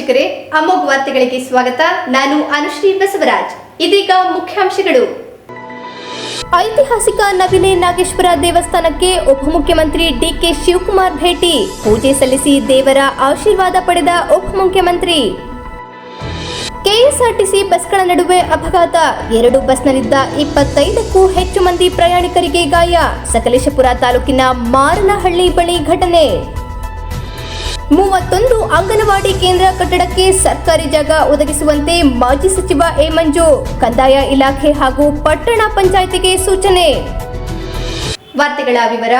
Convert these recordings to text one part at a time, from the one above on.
ವೀಕ್ಷಕರೇ, ಅಮೋಘ ವಾರ್ತೆಗಳಿಗೆ ಸ್ವಾಗತ. ನಾನು ಅನುಶ್ರೀ ಬಸವರಾಜ್. ಇದೀಗ ಮುಖ್ಯಾಂಶಗಳು. ಐತಿಹಾಸಿಕ ನವಿಲೆ ನಾಗೇಶ್ವರ ದೇವಸ್ಥಾನಕ್ಕೆ ಉಪಮುಖ್ಯಮಂತ್ರಿ ಡಿಕೆ ಶಿವಕುಮಾರ್ ಭೇಟಿ. ಪೂಜೆ ಸಲ್ಲಿಸಿ ದೇವರ ಆಶೀರ್ವಾದ ಪಡೆದ ಉಪಮುಖ್ಯಮಂತ್ರಿ ಕೆಎಸ್ಆರ್ಟಿಸಿ ಬಸ್ಗಳ ನಡುವೆ ಅಪಘಾತ. ಎರಡು ಬಸ್ನಲ್ಲಿದ್ದ ಇಪ್ಪತ್ತೈದಕ್ಕೂ ಹೆಚ್ಚು ಮಂದಿ ಪ್ರಯಾಣಿಕರಿಗೆ ಗಾಯ. ಸಕಲೇಶಪುರ ತಾಲೂಕಿನ ಮಾರನಹಳ್ಳಿ ಬಳಿ ಘಟನೆ. ಮೂವತ್ತೊಂದು ಅಂಗನವಾಡಿ ಕೇಂದ್ರ ಕಟ್ಟಡಕ್ಕೆ ಸರ್ಕಾರಿ ಜಾಗ ಒದಗಿಸುವಂತೆ ಮಾಜಿ ಸಚಿವ ಎ ಮಂಜು, ಕಂದಾಯ ಇಲಾಖೆ ಹಾಗೂ ಪಟ್ಟಣ ಪಂಚಾಯಿತಿಗೆ ಸೂಚನೆ. ವಾರ್ತೆಗಳ ವಿವರ.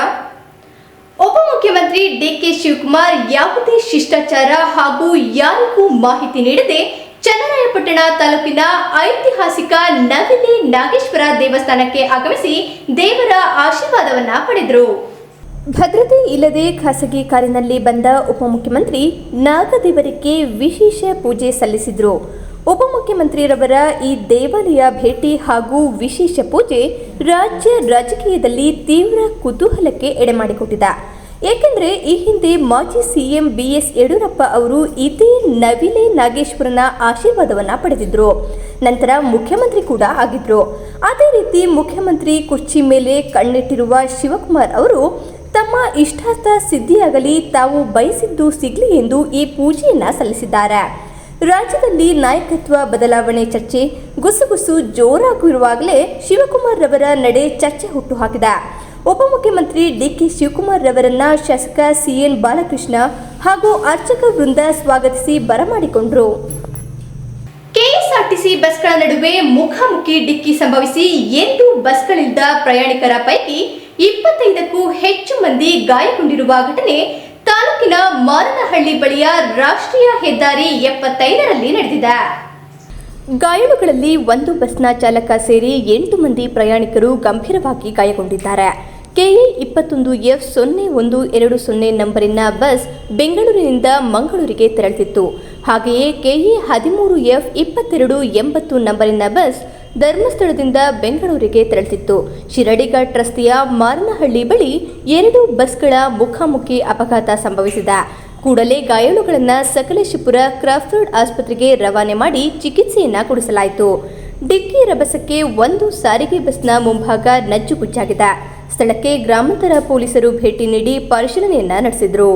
ಉಪಮುಖ್ಯಮಂತ್ರಿ ಡಿಕೆ ಶಿವಕುಮಾರ್ ಯಾವುದೇ ಶಿಷ್ಟಾಚಾರ ಹಾಗೂ ಯಾರಿಗೂ ಮಾಹಿತಿ ನೀಡದೆ ಚನ್ನರಾಯಪಟ್ಟಣ ತಾಲೂಕಿನ ಐತಿಹಾಸಿಕ ನವಿಲೆ ನಾಗೇಶ್ವರ ದೇವಸ್ಥಾನಕ್ಕೆ ಆಗಮಿಸಿ ದೇವರ ಆಶೀರ್ವಾದವನ್ನ ಪಡೆದರು. ಭದ್ರತೆ ಇಲ್ಲದೆ ಖಾಸಗಿ ಕಾರಿನಲ್ಲಿ ಬಂದ ಉಪಮುಖ್ಯಮಂತ್ರಿ ನಾಗದೇವರಿಗೆ ವಿಶೇಷ ಪೂಜೆ ಸಲ್ಲಿಸಿದರು. ಉಪಮುಖ್ಯಮಂತ್ರಿರವರ ಈ ದೇವಾಲಯ ಭೇಟಿ ಹಾಗೂ ವಿಶೇಷ ಪೂಜೆ ರಾಜ್ಯ ರಾಜಕೀಯದಲ್ಲಿ ತೀವ್ರ ಕುತೂಹಲಕ್ಕೆ ಎಡೆಮಾಡಿಕೊಟ್ಟಿದೆ ಏಕೆಂದರೆ ಈ ಹಿಂದೆ ಮಾಜಿ ಸಿಎಂ ಬಿಎಸ್ ಯಡಿಯೂರಪ್ಪ ಅವರು ಇದೇ ನವಿಲೆ ನಾಗೇಶ್ವರನ ಆಶೀರ್ವಾದವನ್ನು ಪಡೆದಿದ್ರು. ನಂತರ ಮುಖ್ಯಮಂತ್ರಿ ಕೂಡ ಆಗಿದ್ರು. ಅದೇ ರೀತಿ ಮುಖ್ಯಮಂತ್ರಿ ಕುರ್ಚಿ ಮೇಲೆ ಕಣ್ಣಿಟ್ಟಿರುವ ಶಿವಕುಮಾರ್ ಅವರು ತಮ್ಮ ಇಷ್ಟಾರ್ಥ ಸಿದ್ಧಿಯಾಗಲಿ, ತಾವು ಬಯಸಿದ್ದು ಸಿಗಲಿ ಎಂದು ಈ ಪೂಜೆಯನ್ನ ಸಲ್ಲಿಸಿದ್ದಾರೆ. ರಾಜ್ಯದಲ್ಲಿ ನಾಯಕತ್ವ ಬದಲಾವಣೆ ಚರ್ಚೆ, ಗುಸುಗುಸು ಜೋರಾಗಿರುವಾಗಲೇ ಶಿವಕುಮಾರ್ ರವರ ನಡೆ ಚರ್ಚೆ ಹುಟ್ಟುಹಾಕಿದೆ. ಉಪಮುಖ್ಯಮಂತ್ರಿ ಡಿಕೆ ಶಿವಕುಮಾರ್ ರವರನ್ನ ಶಾಸಕ ಸಿಎನ್ ಬಾಲಕೃಷ್ಣ ಹಾಗೂ ಅರ್ಚಕ ವೃಂದ ಸ್ವಾಗತಿಸಿ ಬರಮಾಡಿಕೊಂಡರು. ಕೆಎಸ್ಆರ್ಟಿಸಿ ಬಸ್ಗಳ ನಡುವೆ ಮುಖಾಮುಖಿ ಡಿಕ್ಕಿ ಸಂಭವಿಸಿ ಎಂಟು ಬಸ್ಗಳಿದ್ದ ಪ್ರಯಾಣಿಕರ ಪೈಕಿ ಇಪ್ಪತ್ತೈದಕ್ಕೂ ಹೆಚ್ಚು ಮಂದಿ ಗಾಯಗೊಂಡಿರುವ ಘಟನೆ ತಾಲೂಕಿನ ಮಾರನಹಳ್ಳಿ ಬಳಿಯ ರಾಷ್ಟ್ರೀಯ ಹೆದ್ದಾರಿ ಎಪ್ಪತ್ತೈದರಲ್ಲಿ ನಡೆದಿದೆ. ಗಾಯಾಳುಗಳಲ್ಲಿ ಒಂದು ಬಸ್ನ ಚಾಲಕ ಸೇರಿ ಎಂಟು ಮಂದಿ ಪ್ರಯಾಣಿಕರು ಗಂಭೀರವಾಗಿ ಗಾಯಗೊಂಡಿದ್ದಾರೆ. ಕೆಎ ಇಪ್ಪತ್ತೊಂದು ಎಫ್ ಸೊನ್ನೆ ಒಂದು ಎರಡು ಸೊನ್ನೆ ನಂಬರಿನ ಬಸ್ ಬೆಂಗಳೂರಿನಿಂದ ಮಂಗಳೂರಿಗೆ ತೆರಳುತ್ತಿತ್ತು ಹಾಗೆಯೇ ಕೆಎ ಹದಿಮೂರು ಎಫ್ ಇಪ್ಪತ್ತೆರಡು ಎಂಬತ್ತು ನಂಬರಿನ ಬಸ್ ಧರ್ಮಸ್ಥಳದಿಂದ ಬೆಂಗಳೂರಿಗೆ ತೆರಳುತ್ತಿತ್ತು ಶಿರಡಿಘಾಟ್ ರಸ್ತೆಯ ಮಾರನಹಳ್ಳಿ ಬಳಿ ಎರಡು ಬಸ್ಗಳ ಮುಖಾಮುಖಿ ಅಪಘಾತ ಸಂಭವಿಸಿದ. ಕೂಡಲೇ ಗಾಯಾಳುಗಳನ್ನು ಸಕಲೇಶಪುರ ಕ್ರಾಫರ್ಡ್ ಆಸ್ಪತ್ರೆಗೆ ರವಾನೆ ಮಾಡಿ ಚಿಕಿತ್ಸೆಯನ್ನು ಕೊಡಿಸಲಾಯಿತು. ಡಿಕ್ಕಿ ರಭಸಕ್ಕೆ ಒಂದು ಸಾರಿಗೆ ಬಸ್ನ ಮುಂಭಾಗ ನಜ್ಜುಗುಜ್ಜಾಗಿದೆ ಸ್ಥಳಕ್ಕೆ ಗ್ರಾಮಾಂತರ ಪೊಲೀಸರು ಭೇಟಿ ನೀಡಿ ಪರಿಶೀಲನೆಯನ್ನ ನಡೆಸಿದ್ರು.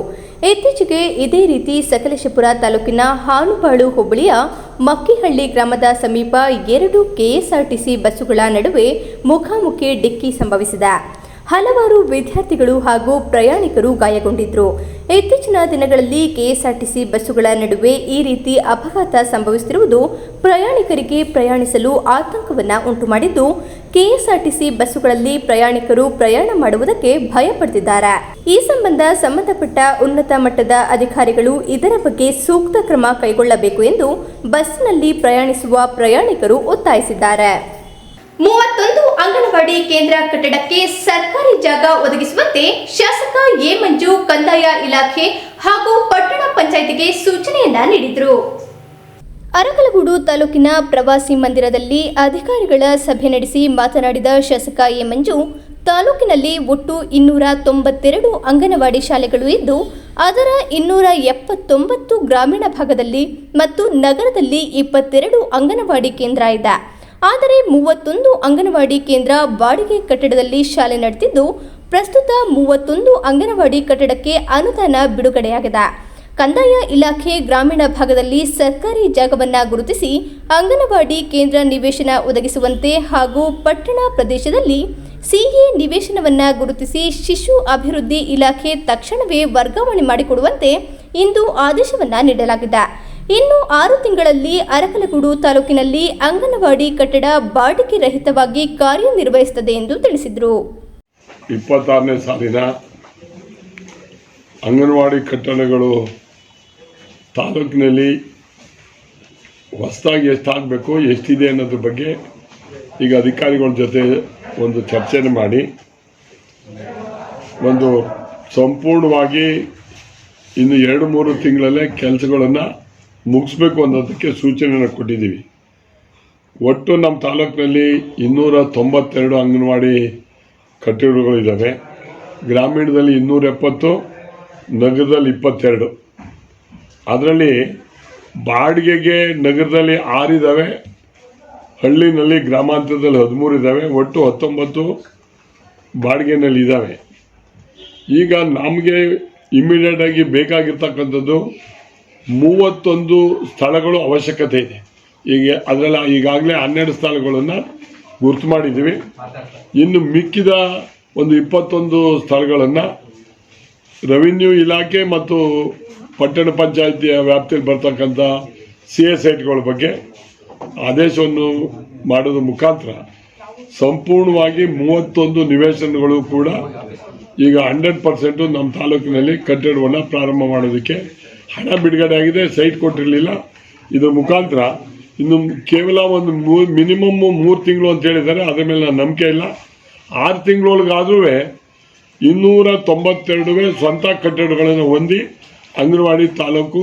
ಇತ್ತೀಚೆಗೆ ಇದೇ ರೀತಿ ಸಕಲೇಶಪುರ ತಾಲೂಕಿನ ಹಾನುಬಾಳು ಹೋಬಳಿಯ ಮಕ್ಕಿಹಳ್ಳಿ ಗ್ರಾಮದ ಸಮೀಪ ಎರಡು ಕೆಎಸ್ಆರ್ಟಿಸಿ ಬಸ್ಸುಗಳ ನಡುವೆ ಮುಖಾಮುಖಿ ಡಿಕ್ಕಿ ಸಂಭವಿಸಿದೆ. ಹಲವಾರು ವಿದ್ಯಾರ್ಥಿಗಳು ಹಾಗೂ ಪ್ರಯಾಣಿಕರು ಗಾಯಗೊಂಡಿದ್ರು. ಇತ್ತೀಚಿನ ದಿನಗಳಲ್ಲಿ ಕೆಎಸ್ಆರ್ಟಿಸಿ ಬಸ್ಸುಗಳ ನಡುವೆ ಈ ರೀತಿ ಅಪಘಾತ ಸಂಭವಿಸುತ್ತಿರುವುದು ಪ್ರಯಾಣಿಕರಿಗೆ ಪ್ರಯಾಣಿಸಲು ಆತಂಕವನ್ನು ಉಂಟುಮಾಡಿದ್ದು, ಕೆಎಸ್ಆರ್ಟಿಸಿ ಬಸ್ಸುಗಳಲ್ಲಿ ಪ್ರಯಾಣಿಕರು ಪ್ರಯಾಣ ಮಾಡುವುದಕ್ಕೆ ಭಯಪಡುತ್ತಿದ್ದಾರೆ ಈ ಸಂಬಂಧ ಸಂಬಂಧಪಟ್ಟ ಉನ್ನತ ಮಟ್ಟದ ಅಧಿಕಾರಿಗಳು ಇದರ ಬಗ್ಗೆ ಸೂಕ್ತ ಕ್ರಮ ಕೈಗೊಳ್ಳಬೇಕು ಎಂದು ಬಸ್ನಲ್ಲಿ ಪ್ರಯಾಣಿಸುವ ಪ್ರಯಾಣಿಕರು ಒತ್ತಾಯಿಸಿದ್ದಾರೆ. ಮೂವತ್ತೊಂದು ಅಂಗನವಾಡಿ ಕೇಂದ್ರ ಕಟ್ಟಡಕ್ಕೆ ಸರ್ಕಾರಿ ಜಾಗ ಒದಗಿಸುವಂತೆ ಶಾಸಕ ಎ ಮಂಜು ಕಂದಾಯ ಇಲಾಖೆ ಹಾಗೂ ಪಟ್ಟಣ ಪಂಚಾಯಿತಿಗೆ ಸೂಚನೆಯನ್ನ ನೀಡಿದರು. ಅರಕಲಗೂಡು ತಾಲೂಕಿನ ಪ್ರವಾಸಿ ಮಂದಿರದಲ್ಲಿ ಅಧಿಕಾರಿಗಳ ಸಭೆ ನಡೆಸಿ ಮಾತನಾಡಿದ ಶಾಸಕ ಎ ಮಂಜು ತಾಲೂಕಿನಲ್ಲಿ ಒಟ್ಟು ಇನ್ನೂರ ತೊಂಬತ್ತೆರಡು ಅಂಗನವಾಡಿ ಶಾಲೆಗಳು ಇದ್ದು, ಅದರ ಇನ್ನೂರ ಎಪ್ಪತ್ತೊಂಬತ್ತು ಗ್ರಾಮೀಣ ಭಾಗದಲ್ಲಿ ಮತ್ತು ನಗರದಲ್ಲಿ ಇಪ್ಪತ್ತೆರಡು ಅಂಗನವಾಡಿ ಕೇಂದ್ರ ಇದೆ. ಆದರೆ ಮೂವತ್ತೊಂದು ಅಂಗನವಾಡಿ ಕೇಂದ್ರ ಬಾಡಿಗೆ ಕಟ್ಟಡದಲ್ಲಿ ಶಾಲೆ ನಡೆದಿದ್ದು, ಪ್ರಸ್ತುತ ಮೂವತ್ತೊಂದು ಅಂಗನವಾಡಿ ಕಟ್ಟಡಕ್ಕೆ ಅನುದಾನ ಬಿಡುಗಡೆಯಾಗಿದೆ. ಕಂದಾಯ ಇಲಾಖೆ ಗ್ರಾಮೀಣ ಭಾಗದಲ್ಲಿ ಸರ್ಕಾರಿ ಜಾಗವನ್ನು ಗುರುತಿಸಿ ಅಂಗನವಾಡಿ ಕೇಂದ್ರ ನಿವೇಶನ ಒದಗಿಸುವಂತೆ ಹಾಗೂ ಪಟ್ಟಣ ಪ್ರದೇಶದಲ್ಲಿ ಸಿಎ ನಿವೇಶನವನ್ನು ಗುರುತಿಸಿ ಶಿಶು ಅಭಿವೃದ್ಧಿ ಇಲಾಖೆ ತಕ್ಷಣವೇ ವರ್ಗಾವಣೆ ಮಾಡಿಕೊಡುವಂತೆ ಇಂದು ಆದೇಶವನ್ನು ನೀಡಲಾಗಿದೆ. ಇನ್ನು ಆರು ತಿಂಗಳಲ್ಲಿ ಅರಕಲಗೂಡು ತಾಲೂಕಿನಲ್ಲಿ ಅಂಗನವಾಡಿ ಕಟ್ಟಡ ಬಾಡಿಗೆ ರಹಿತವಾಗಿ ಕಾರ್ಯನಿರ್ವಹಿಸುತ್ತದೆ ಎಂದು ತಿಳಿಸಿದರು. ಇಪ್ಪತ್ತಾರನೇ ಸಾಲಿನ ಅಂಗನವಾಡಿ ಕಟ್ಟಡಗಳು ತಾಲೂಕಿನಲ್ಲಿ ಹೊಸದಾಗಿ ಎಷ್ಟಾಗಬೇಕು, ಎಷ್ಟಿದೆ ಅನ್ನೋದ್ರ ಬಗ್ಗೆ ಈಗ ಅಧಿಕಾರಿಗಳ ಜೊತೆ ಒಂದು ಚರ್ಚೆನ ಮಾಡಿ, ಒಂದು ಸಂಪೂರ್ಣವಾಗಿ ಇನ್ನು ಎರಡು ಮೂರು ತಿಂಗಳಲ್ಲೇ ಕೆಲಸಗಳನ್ನು ಮುಗಿಸ್ಬೇಕು ಅನ್ನೋದಕ್ಕೆ ಸೂಚನೆಯನ್ನು ಕೊಟ್ಟಿದ್ದೀವಿ. ಒಟ್ಟು ನಮ್ಮ ತಾಲೂಕಿನಲ್ಲಿ ಇನ್ನೂರ ತೊಂಬತ್ತೆರಡು ಅಂಗನವಾಡಿ ಕಟ್ಟಡಗಳಿದ್ದಾವೆ. ಗ್ರಾಮೀಣದಲ್ಲಿ ಇನ್ನೂರ ಎಪ್ಪತ್ತು, ನಗರದಲ್ಲಿ ಇಪ್ಪತ್ತೆರಡು. ಅದರಲ್ಲಿ ಬಾಡಿಗೆಗೆ ನಗರದಲ್ಲಿ ಆರಿದ್ದಾವೆ. ಹಳ್ಳಿನಲ್ಲಿ ಗ್ರಾಮಾಂತರದಲ್ಲಿ ಹದಿಮೂರು ಇದ್ದಾವೆ. ಒಟ್ಟು ಹತ್ತೊಂಬತ್ತು ಬಾಡಿಗೆನಲ್ಲಿ ಇದ್ದಾವೆ. ಈಗ ನಮಗೆ ಇಮಿಡಿಯೇಟ್ ಆಗಿ ಬೇಕಾಗಿರ್ತಕ್ಕಂಥದ್ದು ಮೂವತ್ತೊಂದು ಸ್ಥಳಗಳು ಅವಶ್ಯಕತೆ ಇದೆ. ಈಗ ಅದರಲ್ಲಿ ಈಗಾಗಲೇ ಹನ್ನೆರಡು ಸ್ಥಳಗಳನ್ನು ಗುರ್ತು ಮಾಡಿದ್ದೀವಿ. ಇನ್ನು ಮಿಕ್ಕಿದ ಒಂದು ಇಪ್ಪತ್ತೊಂದು ಸ್ಥಳಗಳನ್ನು ರೆವಿನ್ಯೂ ಇಲಾಖೆ ಮತ್ತು ಪಟ್ಟಣ ಪಂಚಾಯಿತಿಯ ವ್ಯಾಪ್ತಿಯಲ್ಲಿ ಬರ್ತಕ್ಕಂಥ ಸಿ ಎಸ್ ಐಟ್ಗಳ ಬಗ್ಗೆ ಆದೇಶವನ್ನು ಮಾಡೋದ್ರ ಮುಖಾಂತರ ಸಂಪೂರ್ಣವಾಗಿ ಮೂವತ್ತೊಂದು ನಿವೇಶನಗಳು ಕೂಡ ಈಗ ಹಂಡ್ರೆಡ್ ಪರ್ಸೆಂಟು ನಮ್ಮ ತಾಲೂಕಿನಲ್ಲಿ ಕಟ್ಟಡವನ್ನು ಪ್ರಾರಂಭ ಮಾಡೋದಕ್ಕೆ ಹಣ ಬಿಡುಗಡೆ ಆಗಿದೆ, ಸೈಟ್ ಕೊಟ್ಟಿರಲಿಲ್ಲ. ಇದು ಮುಖಾಂತರ. ಇನ್ನು ಕೇವಲ ಒಂದು ಮಿನಿಮಮ್ ಮೂರು ತಿಂಗಳು ಅಂತ ಹೇಳಿದ್ದಾರೆ. ಅದ್ರ ಮೇಲೆ ನಾನು ನಂಬಿಕೆ ಇಲ್ಲ. ಆರು ತಿಂಗಳೊಳಗಾದ್ರೂ ಇನ್ನೂರ ತೊಂಬತ್ತೆರಡು ಸ್ವಂತ ಕಟ್ಟಡಗಳನ್ನು ಹೊಂದಿ ಅಂಗನವಾಡಿ ತಾಲೂಕು,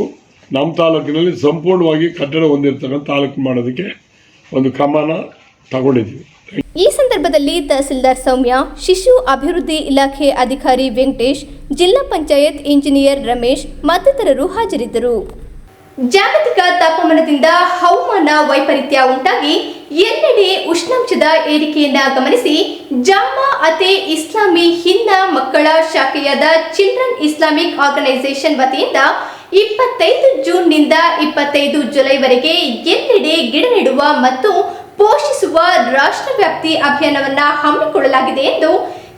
ನಮ್ಮ ತಾಲೂಕಿನಲ್ಲಿ ಸಂಪೂರ್ಣವಾಗಿ ಕಟ್ಟಡ ಹೊಂದಿರ್ತಕ್ಕಂಥ ತಾಲೂಕು ಮಾಡೋದಕ್ಕೆ ಒಂದು ಕ್ರಮನ ತಗೊಂಡಿದ್ದೀವಿ. ಈ ಸಂದರ್ಭದಲ್ಲಿ ತಹಸೀಲ್ದಾರ್ ಸೌಮ್ಯ, ಶಿಶು ಅಭಿವೃದ್ಧಿ ಇಲಾಖೆ ಅಧಿಕಾರಿ ವೆಂಕಟೇಶ್, ಜಿಲ್ಲಾ ಪಂಚಾಯತ್ ಇಂಜಿನಿಯರ್ ರಮೇಶ್ ಮತ್ತಿತರರು ಹಾಜರಿದ್ದರು. ಜಾಗತಿಕ ತಾಪಮಾನದಿಂದ ಹವಾಮಾನ ವೈಪರೀತ್ಯ ಉಂಟಾಗಿ ಎಲ್ಲೆಡೆ ಉಷ್ಣಾಂಶದ ಏರಿಕೆಯನ್ನ ಗಮನಿಸಿ ಜಾಮಾ ಅತೆ ಇಸ್ಲಾಮಿ ಹಿಂದ ಮಕ್ಕಳ ಶಾಖೆಯಾದ ಚಿಲ್ಡ್ರನ್ ಇಸ್ಲಾಮಿಕ್ ಆರ್ಗನೈಸೇಷನ್ ವತಿಯಿಂದ ಇಪ್ಪತ್ತೈದು ಜೂನ್ನಿಂದ ಇಪ್ಪತ್ತೈದು ಜುಲೈವರೆಗೆ ಎಲ್ಲೆಡೆ ಗಿಡ ನೆಡುವ ಮತ್ತು ಪೋಷಿಸುವ ರಾಷ್ಟ್ರವ್ಯಾಪ್ತಿ ಅಭಿಯಾನವನ್ನ ಹಮ್ಮಿಕೊಳ್ಳಲಾಗಿದೆ ಎಂದು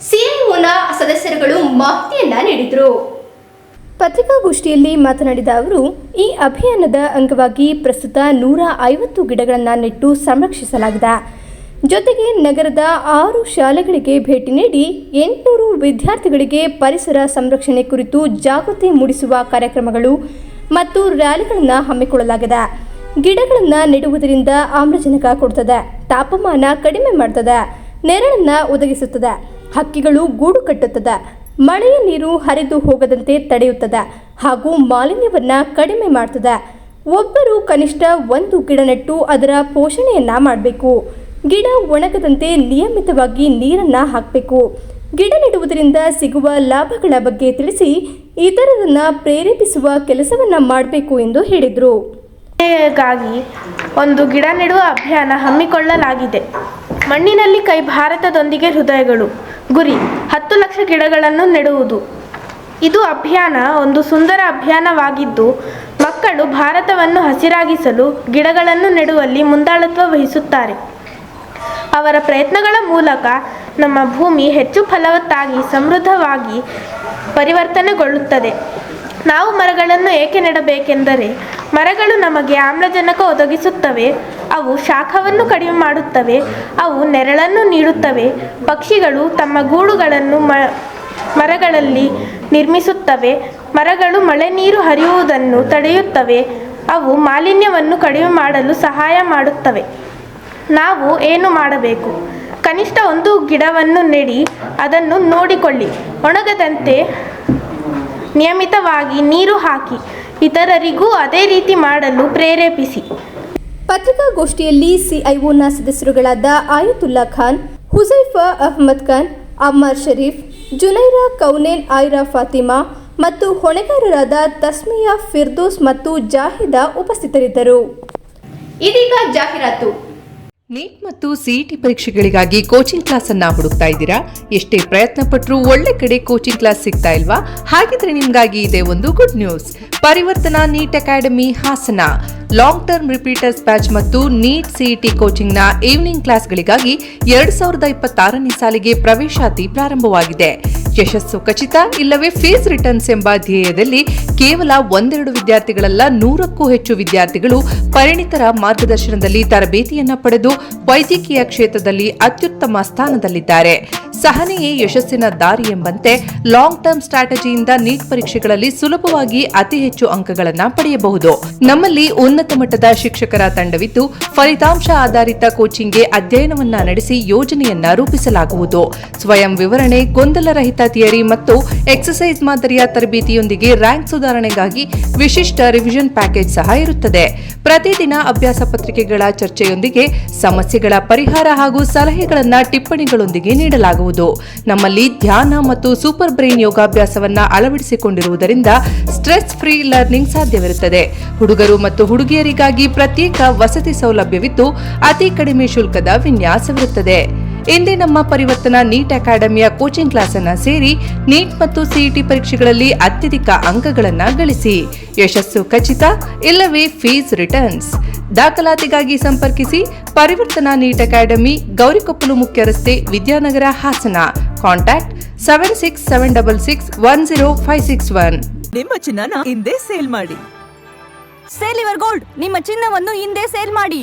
ಸಿಐಒನ ಸದಸ್ಯರುಗಳು ಮಾಹಿತಿಯನ್ನ ನೀಡಿದರು. ಪತ್ರಿಕಾಗೋಷ್ಠಿಯಲ್ಲಿ ಮಾತನಾಡಿದ ಅವರು, ಈ ಅಭಿಯಾನದ ಅಂಗವಾಗಿ ಪ್ರಸ್ತುತ ನೂರ ಐವತ್ತು ಗಿಡಗಳನ್ನು ನೆಟ್ಟು ಸಂರಕ್ಷಿಸಲಾಗಿದೆ. ಜೊತೆಗೆ ನಗರದ ಆರು ಶಾಲೆಗಳಿಗೆ ಭೇಟಿ ನೀಡಿ ಎಂಟುನೂರು ವಿದ್ಯಾರ್ಥಿಗಳಿಗೆ ಪರಿಸರ ಸಂರಕ್ಷಣೆ ಕುರಿತು ಜಾಗೃತಿ ಮೂಡಿಸುವ ಕಾರ್ಯಕ್ರಮಗಳು ಮತ್ತು ರ್ಯಾಲಿಗಳನ್ನು ಹಮ್ಮಿಕೊಳ್ಳಲಾಗಿದೆ. ಗಿಡಗಳನ್ನು ನೆಡುವುದರಿಂದ ಆಮ್ಲಜನಕ ಕೊಡ್ತದೆ. ತಾಪಮಾನ ಕಡಿಮೆ ಮಾಡ್ತದೆ. ನೆರಳನ್ನು ಒದಗಿಸುತ್ತದೆ. ಹಕ್ಕಿಗಳು ಗೂಡು ಕಟ್ಟುತ್ತದೆ. ಮಳೆಯ ನೀರು ಹರಿದು ಹೋಗದಂತೆ ತಡೆಯುತ್ತದೆ ಹಾಗೂ ಮಾಲಿನ್ಯವನ್ನ ಕಡಿಮೆ ಮಾಡ್ತದೆ. ಒಬ್ಬರು ಕನಿಷ್ಠ ಒಂದು ಗಿಡ ನೆಟ್ಟು ಅದರ ಪೋಷಣೆಯನ್ನ ಮಾಡಬೇಕು. ಗಿಡ ಒಣಗದಂತೆ ನಿಯಮಿತವಾಗಿ ನೀರನ್ನ ಹಾಕಬೇಕು. ಗಿಡ ನೆಡುವುದರಿಂದ ಸಿಗುವ ಲಾಭಗಳ ಬಗ್ಗೆ ತಿಳಿಸಿ ಇತರರನ್ನ ಪ್ರೇರೇಪಿಸುವ ಕೆಲಸವನ್ನ ಮಾಡಬೇಕು ಎಂದು ಹೇಳಿದರು. ಗಾಗಿ ಒಂದು ಗಿಡ ನೆಡುವ ಅಭಿಯಾನ ಹಮ್ಮಿಕೊಳ್ಳಲಾಗಿದೆ. ಮಣ್ಣಿನಲ್ಲಿ ಕೈ ಭಾರತದೊಂದಿಗೆ ಹೃದಯಗಳು, ಗುರಿ, ಹತ್ತು ಲಕ್ಷ ಗಿಡಗಳನ್ನು ನೆಡುವುದು. ಇದು ಅಭಿಯಾನ ಒಂದು ಸುಂದರ ಅಭಿಯಾನವಾಗಿದ್ದು, ಮಕ್ಕಳು ಭಾರತವನ್ನು ಹಸಿರಾಗಿಸಲು ಗಿಡಗಳನ್ನು ನೆಡುವಲ್ಲಿ ಮುಂದಾಳತ್ವ ವಹಿಸುತ್ತಾರೆ. ಅವರ ಪ್ರಯತ್ನಗಳ ಮೂಲಕ ನಮ್ಮ ಭೂಮಿ ಹೆಚ್ಚು ಫಲವತ್ತಾಗಿ ಸಮೃದ್ಧವಾಗಿ ಪರಿವರ್ತನೆಗೊಳ್ಳುತ್ತದೆ. ನಾವು ಮರಗಳನ್ನು ಏಕೆ ನೆಡಬೇಕೆಂದರೆ ಮರಗಳು ನಮಗೆ ಆಮ್ಲಜನಕ ಒದಗಿಸುತ್ತವೆ, ಅವು ಶಾಖವನ್ನು ಕಡಿಮೆ ಮಾಡುತ್ತವೆ, ಅವು ನೆರಳನ್ನು ನೀಡುತ್ತವೆ, ಪಕ್ಷಿಗಳು ತಮ್ಮ ಗೂಡುಗಳನ್ನು ಮ, ಮರಗಳಲ್ಲಿ ನಿರ್ಮಿಸುತ್ತವೆ, ಮರಗಳು ಮಳೆ ನೀರು ಹರಿಯುವುದನ್ನು ತಡೆಯುತ್ತವೆ, ಅವು ಮಾಲಿನ್ಯವನ್ನು ಕಡಿಮೆ ಮಾಡಲು ಸಹಾಯ ಮಾಡುತ್ತವೆ. ನಾವು ಏನು ಮಾಡಬೇಕು? ಕನಿಷ್ಠ ಒಂದು ಗಿಡವನ್ನು ನೆಡಿ, ಅದನ್ನು ನೋಡಿಕೊಳ್ಳಿ, ಒಣಗದಂತೆ ನಿಯಮಿತವಾಗಿ ನೀರು ಹಾಕಿ ಇತರರಿಗೂ ಅದೇ ರೀತಿ ಮಾಡಲು ಪ್ರೇರೇಪಿಸಿ. ಪತ್ರಿಕಾಗೋಷ್ಠಿಯಲ್ಲಿ ಸಿಐಒನ ಸದಸ್ಯರುಗಳಾದ ಆಯತುಲ್ಲಾ ಖಾನ್ ಹುಸೈಫಾ ಅಹ್ಮದ್ ಖಾನ್ ಅಮ್ಮರ್ ಶರೀಫ್ ಜುನೈರಾ ಕೌನೇನ್ ಆಯ್ರಾ ಫಾತಿಮಾ ಮತ್ತು ಹೊಣೆಗಾರರಾದ ತಸ್ಮಿಯಾ ಫಿರ್ದೋಸ್ ಮತ್ತು ಜಾಹಿದಾ ಉಪಸ್ಥಿತರಿದ್ದರು. ಇದೀಗ ಜಾಹೀರಾತು. ನೀಟ್ ಮತ್ತು ಸಿಇಟಿ ಪರೀಕ್ಷೆಗಳಿಗಾಗಿ ಕೋಚಿಂಗ್ ಕ್ಲಾಸ್ ಅನ್ನ ಹುಡುಕ್ತಾ ಇದ್ದೀರಾ? ಎಷ್ಟೇ ಪ್ರಯತ್ನ ಪಟ್ಟರೂ ಒಳ್ಳೆ ಕಡೆ ಕೋಚಿಂಗ್ ಕ್ಲಾಸ್ ಸಿಗ್ತಾ ಇಲ್ವಾ? ಹಾಗಿದ್ರೆ ನಿಮ್ಗಾಗಿ ಇದೆ ಒಂದು good news Parivartana NEET academy Hassan. Long term repeaters batch ಮತ್ತು ನೀಟ್ ಸಿಇಟಿ ಕೋಚಿಂಗ್ನ ಈವ್ನಿಂಗ್ ಕ್ಲಾಸ್ಗಳಿಗಾಗಿ ಎರಡ್ ಸಾವಿರದ ಇಪ್ಪತ್ತಾರನೇ ಸಾಲಿಗೆ ಪ್ರವೇಶಾತಿ ಪ್ರಾರಂಭವಾಗಿದೆ. ಯಶಸ್ಸು ಖಚಿತ, ಇಲ್ಲವೇ ಫೀಸ್ ರಿಟರ್ನ್ಸ್ ಎಂಬ ಧ್ಯೇಯದಲ್ಲಿ ಕೇವಲ ಒಂದೆರಡು ವಿದ್ಯಾರ್ಥಿಗಳಲ್ಲ ನೂರಕ್ಕೂ ಹೆಚ್ಚು ವಿದ್ಯಾರ್ಥಿಗಳು ಪರಿಣಿತರ ಮಾರ್ಗದರ್ಶನದಲ್ಲಿ ತರಬೇತಿಯನ್ನ ಪಡೆದು ವೈದ್ಯಕೀಯ ಕ್ಷೇತ್ರದಲ್ಲಿ ಅತ್ಯುತ್ತಮ ಸ್ಥಾನದಲ್ಲಿದ್ದಾರೆ. ಸಹನೆಯೇ ಯಶಸ್ಸಿನ ದಾರಿ ಎಂಬಂತೆ ಲಾಂಗ್ ಟರ್ಮ್ ಸ್ಟ್ರಾಟಜಿಯಿಂದ ನೀಟ್ ಪರೀಕ್ಷೆಗಳಲ್ಲಿ ಸುಲಭವಾಗಿ ಅತಿ ಹೆಚ್ಚು ಅಂಕಗಳನ್ನು ಪಡೆಯಬಹುದು. ನಮ್ಮಲ್ಲಿ ಉನ್ನತ ಮಟ್ಟದ ಶಿಕ್ಷಕರ ತಂಡವಿದ್ದು, ಫಲಿತಾಂಶ ಆಧಾರಿತ ಕೋಚಿಂಗ್ಗೆ ಅಧ್ಯಯನವನ್ನ ನಡೆಸಿ ಯೋಜನೆಯನ್ನ ರೂಪಿಸಲಾಗುವುದು. ಸ್ವಯಂ ವಿವರಣೆ ಗೊಂದಲರಹಿತ ಥಿಯರಿ ಮತ್ತು ಎಕ್ಸಸೈಸ್ ಮಾದರಿಯ ತರಬೇತಿಯೊಂದಿಗೆ ರ್ಯಾಂಕ್ ಸುಧಾರಣೆಗಾಗಿ ವಿಶಿಷ್ಟ ರಿವಿಷನ್ ಪ್ಯಾಕೇಜ್ ಸಹ ಇರುತ್ತದೆ. ಪ್ರತಿದಿನ ಅಭ್ಯಾಸ ಪತ್ರಿಕೆಗಳ ಚರ್ಚೆಯೊಂದಿಗೆ ಸಮಸ್ಯೆಗಳ ಪರಿಹಾರ ಹಾಗೂ ಸಲಹೆಗಳನ್ನು ಟಿಪ್ಪಣಿಗಳೊಂದಿಗೆ ನೀಡಲಾಗುವುದು. ನಮ್ಮಲ್ಲಿ ಧ್ಯಾನ ಮತ್ತು ಸೂಪರ್ ಬ್ರೈನ್ ಯೋಗಾಭ್ಯಾಸವನ್ನು ಅಳವಡಿಸಿಕೊಂಡಿರುವುದರಿಂದ ಸ್ಟ್ರೆಸ್ ಫ್ರೀ ಲರ್ನಿಂಗ್ ಸಾಧ್ಯವಿರುತ್ತದೆ. ಹುಡುಗರು ಮತ್ತು ಹುಡುಗಿಯರಿಗಾಗಿ ಪ್ರತ್ಯೇಕ ವಸತಿ ಸೌಲಭ್ಯವಿದ್ದು, ಅತಿ ಕಡಿಮೆ ಶುಲ್ಕದ ವಿನ್ಯಾಸವಿರುತ್ತದೆ. ಇಂದೇ ನಮ್ಮ ಪರಿವರ್ತನ ನೀಟ್ ಅಕಾಡೆಮಿಯ ಕೋಚಿಂಗ್ ಕ್ಲಾಸ್ ಅನ್ನ ಸೇರಿ ನೀಟ್ ಮತ್ತು ಸಿಇಟಿ ಪರೀಕ್ಷೆಗಳಲ್ಲಿ ಅತ್ಯಧಿಕ ಅಂಕಗಳನ್ನು ಗಳಿಸಿ. ಯಶಸ್ಸು ಖಚಿತ ಇಲ್ಲವೇ ಫೀಸ್ ರಿಟರ್ನ್ಸ್. ದಾಖಲಾತಿಗಾಗಿ ಸಂಪರ್ಕಿಸಿ ಪರಿವರ್ತನಾ ನೀಟ್ ಅಕಾಡೆಮಿ ಗೌರಿಕೊಪ್ಪಲು ಮುಖ್ಯ ರಸ್ತೆ Vidyanagar Hassan. Contact seven six seven double six one zero five six one. ನಿಮ್ಮ ಚಿನ್ನನ ಹಿಂದೆ ಸೇಲ್ ಮಾಡಿ. ಸೇಲ್ ಇವರ್ ಗೋಲ್ಡ್ ನಿಮ್ಮ ಚಿನ್ನವನ್ನು ಹಿಂದೆ ಸೇಲ್ ಮಾಡಿ.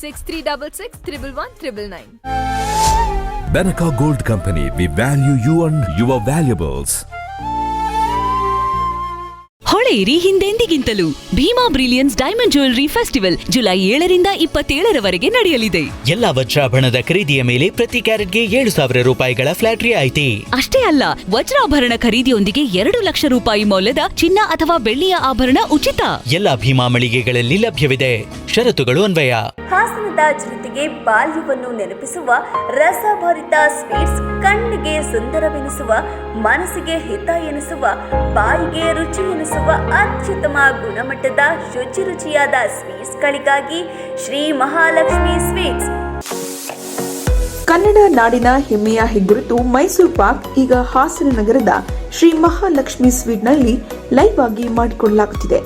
Six three double six triple one triple nine Benaca Gold Company, we value you and your valuables. ಹೊಳೆಯಿರಿ ಹಿಂದೆಂದಿಗಿಂತಲೂ Bhima brilliance diamond jewellery festival July ಏಳರಿಂದ ಇಪ್ಪತ್ತೇಳರವರೆಗೆ ನಡೆಯಲಿದೆ. ಎಲ್ಲಾ ವಜ್ರಾಭರಣದ ಖರೀದಿಯ ಮೇಲೆ ಪ್ರತಿ ಕ್ಯಾರೆಟ್ಗೆ ಏಳು ಸಾವಿರ ರೂಪಾಯಿಗಳ ಫ್ಲಾಟ್ ರಿಯಾಯಿತಿ ಅಷ್ಟೇ ಅಲ್ಲ ವಜ್ರಾಭರಣ ಖರೀದಿಯೊಂದಿಗೆ ಎರಡು ಲಕ್ಷ ರೂಪಾಯಿ ಮೌಲ್ಯದ ಚಿನ್ನ ಅಥವಾ ಬೆಳ್ಳಿಯ ಆಭರಣ ಉಚಿತ. ಎಲ್ಲಾ ಭೀಮಾ ಮಳಿಗೆಗಳಲ್ಲಿ ಲಭ್ಯವಿದೆ. ಷರತ್ತುಗಳು ಅನ್ವಯ. ಹಾಸನದ ಜೊತೆಗೆ ಬಾಲ್ಯವನ್ನು ನೆನಪಿಸುವ ರಸಭರಿತ ಸ್ವೀಟ್ಸ್ ಕಣ್ಣಿಗೆ ಸುಂದರವೆನಿಸುವ ಮನಸ್ಸಿಗೆ ಹಿತ ಎನಿಸುವ ಬಾಯಿಗೆ ರುಚಿ ಎನಿಸುವ ಅತ್ಯುತ್ತಮ ಗುಣಮಟ್ಟದ ಶುಚಿ ರುಚಿಯಾದ ಸ್ವೀಟ್ಸ್ಗಳಿಗಾಗಿ ಶ್ರೀ ಮಹಾಲಕ್ಷ್ಮಿ ಸ್ವೀಟ್ಸ್. ಕನ್ನಡ ನಾಡಿನ ಹೆಮ್ಮೆಯ ಹೆಗ್ಗುರುತು ಮೈಸೂರು ಪಾಕ್, ಈಗ ಹಾಸನ ನಗರದ ಶ್ರೀ ಮಹಾಲಕ್ಷ್ಮಿ ಸ್ವೀಟ್ನಲ್ಲಿ ಲೈವ್ ಆಗಿ ಮಾಡಿಕೊಳ್ಳಲಾಗುತ್ತಿದೆ.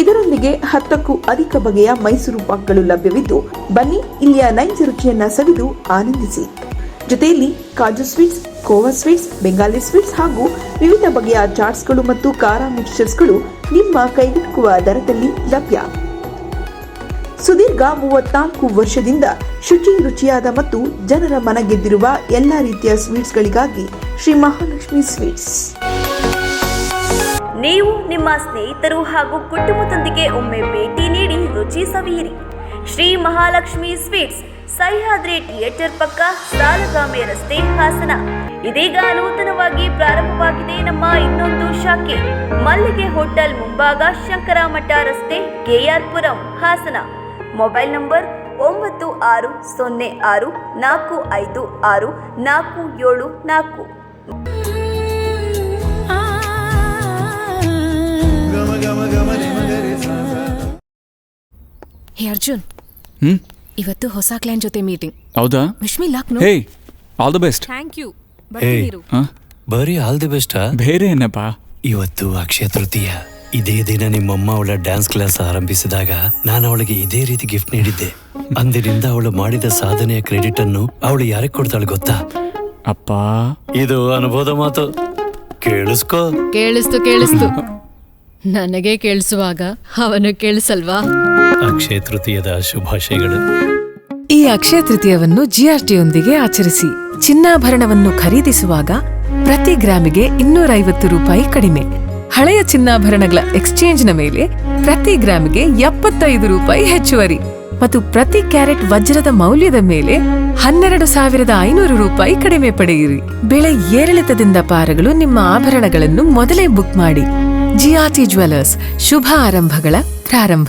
ಇದರೊಂದಿಗೆ ಹತ್ತಕ್ಕೂ ಅಧಿಕ ಬಗೆಯ ಮೈಸೂರು ಪಾಕ್ಗಳು ಲಭ್ಯವಿದ್ದು, ಬನ್ನಿ ಇಲ್ಲಿಯ ನೈಜ ರುಚಿಯನ್ನ ಸವಿದು ಆನಂದಿಸಿ. ಜೊತೆಯಲ್ಲಿ kaju sweets, khoa sweets, Bengali sweets ಹಾಗೂ ವಿವಿಧ ಬಗೆಯ ಚಾಟ್ಸ್ಗಳು ಮತ್ತು ಖಾರ ಮಿಕ್ಸ್ಚರ್ಸ್ಗಳು ನಿಮ್ಮ ಕೈಗೆಟುಕುವ ದರದಲ್ಲಿ ಲಭ್ಯ. ಸುದೀರ್ಘ ಮೂವತ್ನಾಲ್ಕು ವರ್ಷದಿಂದ ಶುಚಿ, ರುಚಿಯಾದ ಮತ್ತು ಜನರ ಮನ ಗೆದ್ದಿರುವ ಎಲ್ಲ ರೀತಿಯ ಸ್ವೀಟ್ಸ್ಗಳಿಗಾಗಿ ಶ್ರೀ ಮಹಾಲಕ್ಷ್ಮಿ ಸ್ವೀಟ್ಸ್. ನೀವು ನಿಮ್ಮ ಸ್ನೇಹಿತರು ಹಾಗೂ ಕುಟುಂಬದೊಂದಿಗೆ ಒಮ್ಮೆ ಭೇಟಿ ನೀಡಿ ರುಚಿ ಸವಿಯಿರಿ. ಶ್ರೀ ಮಹಾಲಕ್ಷ್ಮಿ ಸ್ವೀಟ್ಸ್ ಸಹ್ಯಾದ್ರಿ ಥಿಯೇಟರ್ ಪಕ್ಕ ಸಾಲಗಾಮೆ ರಸ್ತೆ ಹಾಸನ. ಇದೀಗ ನೂತನವಾಗಿ ಪ್ರಾರಂಭವಾಗಿದೆ ನಮ್ಮ ಇನ್ನೊಂದು ಶಾಖೆ. ಮಲ್ಲಿಗೆ ಹೋಟೆಲ್ ಮುಂಭಾಗ ಶಂಕರಮಠ ರಸ್ತೆ ಕೆಆರ್ಪುರಂ ಹಾಸನ. ಮೊಬೈಲ್ ನಂಬರ್ ಒಂಬತ್ತು ಆರು ಸೊನ್ನೆ ಆರು ನಾಲ್ಕು ಐದು ಆರು ನಾಲ್ಕು ಏಳು ನಾಲ್ಕು. ಹೇ ಅರ್ಜುನ್. ಹ್ಮ್? ಇವತ್ತು ಹೊಸ ಕ್ಲೈಂಟ್ ಜೊತೆ ಮೀಟಿಂಗ್ ಹೌದಾ? Wish me no? Hey all the best thank you ಬರೀ ಆಲ್ ದಿ ಬೆಸ್ಟ್ ಬೇರೆ ಏನಪ್ಪ ಇವತ್ತು ಅಕ್ಷಯ ತೃತೀಯ. ಇದೇ ದಿನ ನಿಮ್ಮಮ್ಮ ಅವಳ ಡ್ಯಾನ್ಸ್ ಕ್ಲಾಸ್ ಆರಂಭಿಸಿದಾಗ ನಾನು ಅವಳಿಗೆ ಇದೇ ರೀತಿ ಗಿಫ್ಟ್ ನೀಡಿದ್ದೆ. ಅಂದಿನಿಂದ ಅವಳು ಮಾಡಿದ ಸಾಧನೆಯ ಕ್ರೆಡಿಟ್ ಅನ್ನು ಅವಳು ಯಾರಿಗೆ ಕೊಡ್ತಾಳೆ ಗೊತ್ತಾ? ಅಪ್ಪ. ಇದು ಅನುಭವದ ಮಾತು. ಕೇಳಿಸ್ಕೋ. ಕೇಳಿಸ್ತು ಕೇಳಿಸ್ತು. ನನಗೆ ಕೇಳಿಸುವಾಗ ಅವನು ಕೇಳಿಸಲ್ವಾ? ಅಕ್ಷಯ ತೃತೀಯದ ಶುಭಾಶಯಗಳು. ಈ ಅಕ್ಷಯ ತೃತೀಯವನ್ನು ಜಿಆರ್ಟಿಯೊಂದಿಗೆ ಆಚರಿಸಿ ಚಿನ್ನಾಭರಣವನ್ನು ಖರೀದಿಸುವಾಗ ಪ್ರತಿ ಗ್ರಾಮಿಗೆ ಇನ್ನೂರೈವತ್ತು ರೂಪಾಯಿ ಕಡಿಮೆ. ಹಳೆಯ ಚಿನ್ನಾಭರಣಗಳ ಎಕ್ಸ್ಚೇಂಜ್ನ ಮೇಲೆ ಪ್ರತಿ ಗ್ರಾಮಿಗೆ ಎಪ್ಪತ್ತೈದು ರೂಪಾಯಿ ಹೆಚ್ಚುವರಿ ಮತ್ತು ಪ್ರತಿ ಕ್ಯಾರೆಟ್ ವಜ್ರದ ಮೌಲ್ಯದ ಮೇಲೆ ಹನ್ನೆರಡು ಸಾವಿರದ ಐನೂರು ರೂಪಾಯಿ ಕಡಿಮೆ ಪಡೆಯಿರಿ. ಬೆಳೆ ಏರಿಳಿತದಿಂದ ಪಾರಗಳು ನಿಮ್ಮ ಆಭರಣಗಳನ್ನು ಮೊದಲೇ ಬುಕ್ ಮಾಡಿ. ಜಿಆರ್ಟಿ ಜ್ಯುವೆಲರ್ಸ್ ಶುಭ ಆರಂಭಗಳ ಪ್ರಾರಂಭ.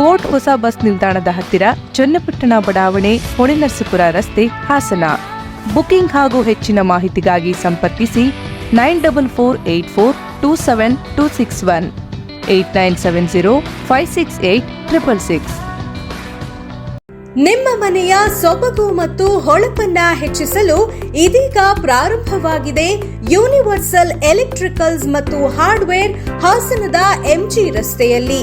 ಕೋರ್ಟ್ ಹೊಸ ಬಸ್ ನಿಲ್ದಾಣದ ಹತ್ತಿರ ಚನ್ನಪಟ್ಟಣ ಬಡಾವಣೆ ಹೊಳೆನರಸೀಪುರ ರಸ್ತೆ ಹಾಸನ. ಬುಕಿಂಗ್ ಹಾಗೂ ಹೆಚ್ಚಿನ ಮಾಹಿತಿಗಾಗಿ ಸಂಪರ್ಕಿಸಿ nine double four eight four two seven two six one, eight nine seven zero five six eight triple six. ನಿಮ್ಮ ಮನೆಯ ಸೊಬಗು ಮತ್ತು ಹೊಳಪನ್ನ ಹೆಚ್ಚಿಸಲು ಇದೀಗ ಪ್ರಾರಂಭವಾಗಿದೆ ಯೂನಿವರ್ಸಲ್ ಎಲೆಕ್ಟ್ರಿಕಲ್ಸ್ ಮತ್ತು ಹಾರ್ಡ್ವೇರ್ ಹಾಸನದ ಎಂಜಿ ರಸ್ತೆಯಲ್ಲಿ.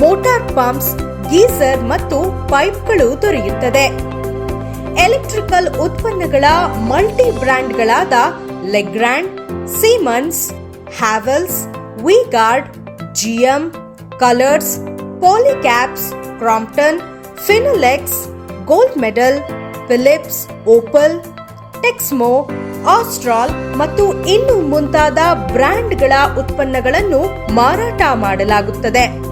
motor pumps, geyser ಮತ್ತು ಪೈಪ್ಗಳು ದೊರೆಯುತ್ತದೆ. ಎಲೆಕ್ಟ್ರಿಕಲ್ ಉತ್ಪನ್ನಗಳ multi ಬ್ರ್ಯಾಂಡ್ಗಳಾದ Legrand, Siemens, Havells, V-Guard, GM, colours, Polycabs, Crompton, Finolex, Gold Medal, Philips, Opal, Texmo, Astral ಮತ್ತು ಇನ್ನು ಮುಂತಾದ ಬ್ರ್ಯಾಂಡ್ಗಳ ಉತ್ಪನ್ನಗಳನ್ನು ಮಾರಾಟ ಮಾಡಲಾಗುತ್ತದೆ.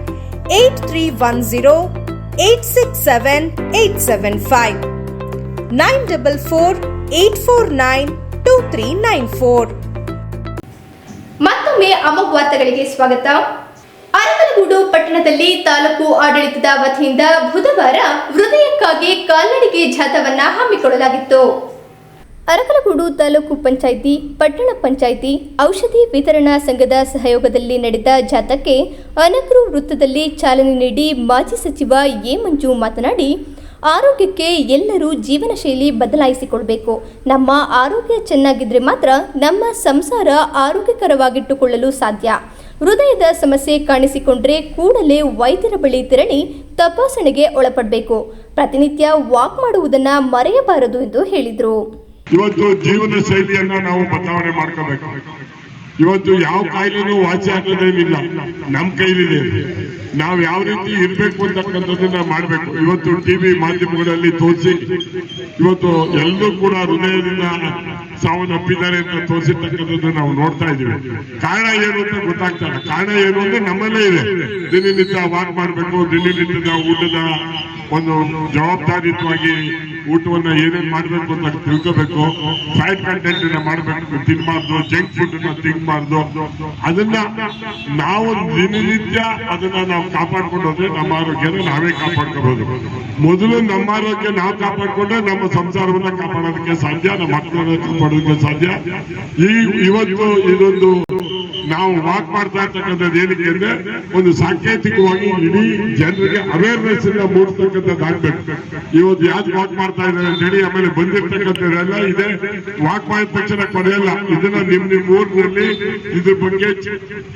eight three one zero eight six seven eight seven five nine double four eight four nine two three nine four ಮತ್ತೊಮ್ಮೆ ಅಮೋಘ್ ವಾರ್ತೆಗಳಿಗೆ ಸ್ವಾಗತ. ಅರಕಲಗೂಡು ಪಟ್ಟಣದಲ್ಲಿ ತಾಲೂಕು ಆಡಳಿತದ ವತಿಯಿಂದ ಬುಧವಾರ ಹೃದಯಕ್ಕಾಗಿ ಕಾಲ್ನಡಿಗೆ ಜಾಥವನ್ನ ಹಮ್ಮಿಕೊಳ್ಳಲಾಗಿತ್ತು. ಅರಕಲಗೂಡು ತಾಲೂಕು ಪಂಚಾಯಿತಿ, ಪಟ್ಟಣ ಪಂಚಾಯಿತಿ, ಔಷಧಿ ವಿತರಣಾ ಸಂಘದ ಸಹಯೋಗದಲ್ಲಿ ನಡೆದ ಜಾಥಾಕ್ಕೆ ಅನಕರು ವೃತ್ತದಲ್ಲಿ ಚಾಲನೆ ನೀಡಿ ಮಾಜಿ ಸಚಿವ ಎ ಮಂಜು ಮಾತನಾಡಿ, ಆರೋಗ್ಯಕ್ಕೆ ಎಲ್ಲರೂ ಜೀವನ ಶೈಲಿ ಬದಲಾಯಿಸಿಕೊಳ್ಬೇಕು. ನಮ್ಮ ಆರೋಗ್ಯ ಚೆನ್ನಾಗಿದ್ರೆ ಮಾತ್ರ ನಮ್ಮ ಸಂಸಾರ ಆರೋಗ್ಯಕರವಾಗಿಟ್ಟುಕೊಳ್ಳಲು ಸಾಧ್ಯ. ಹೃದಯದ ಸಮಸ್ಯೆ ಕಾಣಿಸಿಕೊಂಡ್ರೆ ಕೂಡಲೇ ವೈದ್ಯರ ಬಳಿ ತೆರಳಿ ತಪಾಸಣೆಗೆ ಒಳಪಡಬೇಕು. ಪ್ರತಿನಿತ್ಯ ವಾಕ್ ಮಾಡುವುದನ್ನು ಮರೆಯಬಾರದು ಎಂದು ಹೇಳಿದರು. ಇವತ್ತು ಜೀವನ ಶೈಲಿಯನ್ನ ನಾವು ಬದಲಾವಣೆ ಮಾಡ್ಕೋಬೇಕು. ಇವತ್ತು ಯಾವ ಕಾಯಿಲೆನೂ ವಾಸಿ ಆಗೋದೇನಿಲ್ಲ ನಮ್ಮ ಕೈಲಿದೆ. ನಾವು ಯಾವ ರೀತಿ ಇರಬೇಕು ಅಂತಕ್ಕಂಥದ್ದನ್ನ ಮಾಡಬೇಕು. ಇವತ್ತು ಟಿವಿ ಮಾಧ್ಯಮಗಳಲ್ಲಿ ತೋರಿಸಿ, ಇವತ್ತು ಎಲ್ಲರೂ ಕೂಡ ಹೃದಯದಿಂದ ಸಾವನ್ನಪ್ಪಿದ್ದಾರೆ ಅಂತ ತೋರಿಸಿರ್ತಕ್ಕಂಥದ್ದು ನಾವು ನೋಡ್ತಾ ಇದೀವಿ ಕಾರಣ ಏನು ಅಂತ ಗೊತ್ತಾಗ್ತಾ ಕಾರಣ ಏನು ಅಂದ್ರೆ ನಮ್ಮಲ್ಲೇ ಇದೆ. ದಿನನಿತ್ಯ ವಾಕ್ ಮಾಡಬೇಕು, ದಿನನಿತ್ಯದ ಊಟದ ಒಂದು ಜವಾಬ್ದಾರಿಯುತವಾಗಿ ಊಟವನ್ನ ಏನೇನ್ ಮಾಡ್ಬೇಕು ಅಂತ ತಿಳ್ಕೋಬೇಕು. ಫ್ಯಾಟ್ ಕಂಟೆಂಟ್ ಮಾಡಬೇಕು. ತಿನ್ಬಾರ್ದು ಜಂಕ್ ಫುಡ್ ತಿನ್ಬಾರ್ದು. ಅದನ್ನ ನಾವು ದಿನನಿತ್ಯ ಅದನ್ನ ನಾವು ಕಾಪಾಡ್ಕೊಂಡು ನಮ್ಮ ಆರೋಗ್ಯನ ನಾವೇ ಕಾಪಾಡ್ಕೋಬಹುದು ಮೊದಲು ನಮ್ಮ ಆರೋಗ್ಯ ನಾವು ಕಾಪಾಡ್ಕೊಂಡ್ರೆ ನಮ್ಮ ಸಂಸಾರವನ್ನ ಕಾಪಾಡೋದಕ್ಕೆ ಸಾಧ್ಯ, ನಮ್ಮ ಮಕ್ಕಳನ್ನ ಕಾಪಾಡೋದಕ್ಕೆ ಸಾಧ್ಯ. ಈ ಇವತ್ತು ಇದೊಂದು ನಾವು ವಾಕ್ ಮಾಡ್ತಾ ಇರ್ತಕ್ಕಂಥದ್ದು ಏನಕ್ಕೆ ಅಂದ್ರೆ ಒಂದು ಸಾಂಕೇತಿಕವಾಗಿ ಇಡೀ ಜನರಿಗೆ ಅವೇರ್ನೆಸ್ ಇಂದ ಮೂಡಿಸ್ತಕ್ಕಂಥದ್ದು ಆಗ್ಬೇಕು. ಇವತ್ತು ಯಾವ್ದು ವಾಕ್ ಮಾಡ್ತಾ ಇದ್ದಾರೆ ಅಂತ ಹೇಳಿ ಆಮೇಲೆ ಬಂದಿರ್ತಕ್ಕಂಥದ್ದೆಲ್ಲ ಇದೆ. ವಾಕ್ ಮಾಡಿದ ತಕ್ಷಣ ಕೊನೆಯಲ್ಲ, ಇದನ್ನ ನಿಮ್ ನಿಮ್ ಊರಿನಲ್ಲಿ ಇದ್ರ ಬಗ್ಗೆ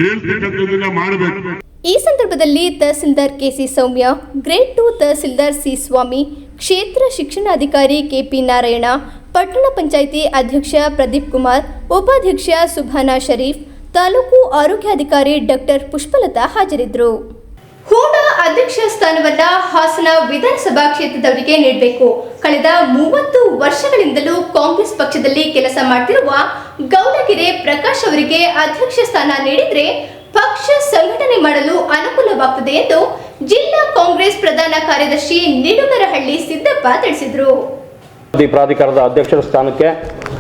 ಹೇಳ್ತಕ್ಕಂಥದ್ದನ್ನ ಮಾಡಬೇಕು. ಈ ಸಂದರ್ಭದಲ್ಲಿ tahsildar KC Soumya grade two tahsildar C Swamy, ಕ್ಷೇತ್ರ ಶಿಕ್ಷಣಾಧಿಕಾರಿ ಕೆಪಿ ನಾರಾಯಣ, ಪಟ್ಟಣ ಪಂಚಾಯಿತಿ ಅಧ್ಯಕ್ಷ ಪ್ರದೀಪ್ ಕುಮಾರ್, ಉಪಾಧ್ಯಕ್ಷ ಸುಭಾನಾ ಶರೀಫ್ ತಾಲೂಕು ಆರೋಗ್ಯಾಧಿಕಾರಿ ಡಾಕ್ಟರ್ ಪುಷ್ಪಲತಾ ಹಾಜರಿದ್ದರು. ಹೂಡಾ ಅಧ್ಯಕ್ಷ ಸ್ಥಾನವನ್ನ ಹಾಸನ ವಿಧಾನಸಭಾ ಕ್ಷೇತ್ರದವರಿಗೆ ನೀಡಬೇಕು. ಕಳೆದ ಮೂವತ್ತು ವರ್ಷಗಳಿಂದಲೂ ಕಾಂಗ್ರೆಸ್ ಪಕ್ಷದಲ್ಲಿ ಕೆಲಸ ಮಾಡ್ತಿರುವ ಗೌಡಗೆರೆ ಪ್ರಕಾಶ್ ಅವರಿಗೆ ಅಧ್ಯಕ್ಷ ಸ್ಥಾನ ನೀಡಿದ್ರೆ ಪಕ್ಷ ಸಂಘಟನೆ ಮಾಡಲು ಅನುಕೂಲವಾಗುತ್ತದೆ ಎಂದು ಜಿಲ್ಲಾ ಕಾಂಗ್ರೆಸ್ ಪ್ರಧಾನ ಕಾರ್ಯದರ್ಶಿ ನಿಡುಗರಹಳ್ಳಿ ಸಿದ್ದಪ್ಪ ತಿಳಿಸಿದರು. ಪ್ರಾಧಿಕಾರದ ಅಧ್ಯಕ್ಷರ ಸ್ಥಾನಕ್ಕೆ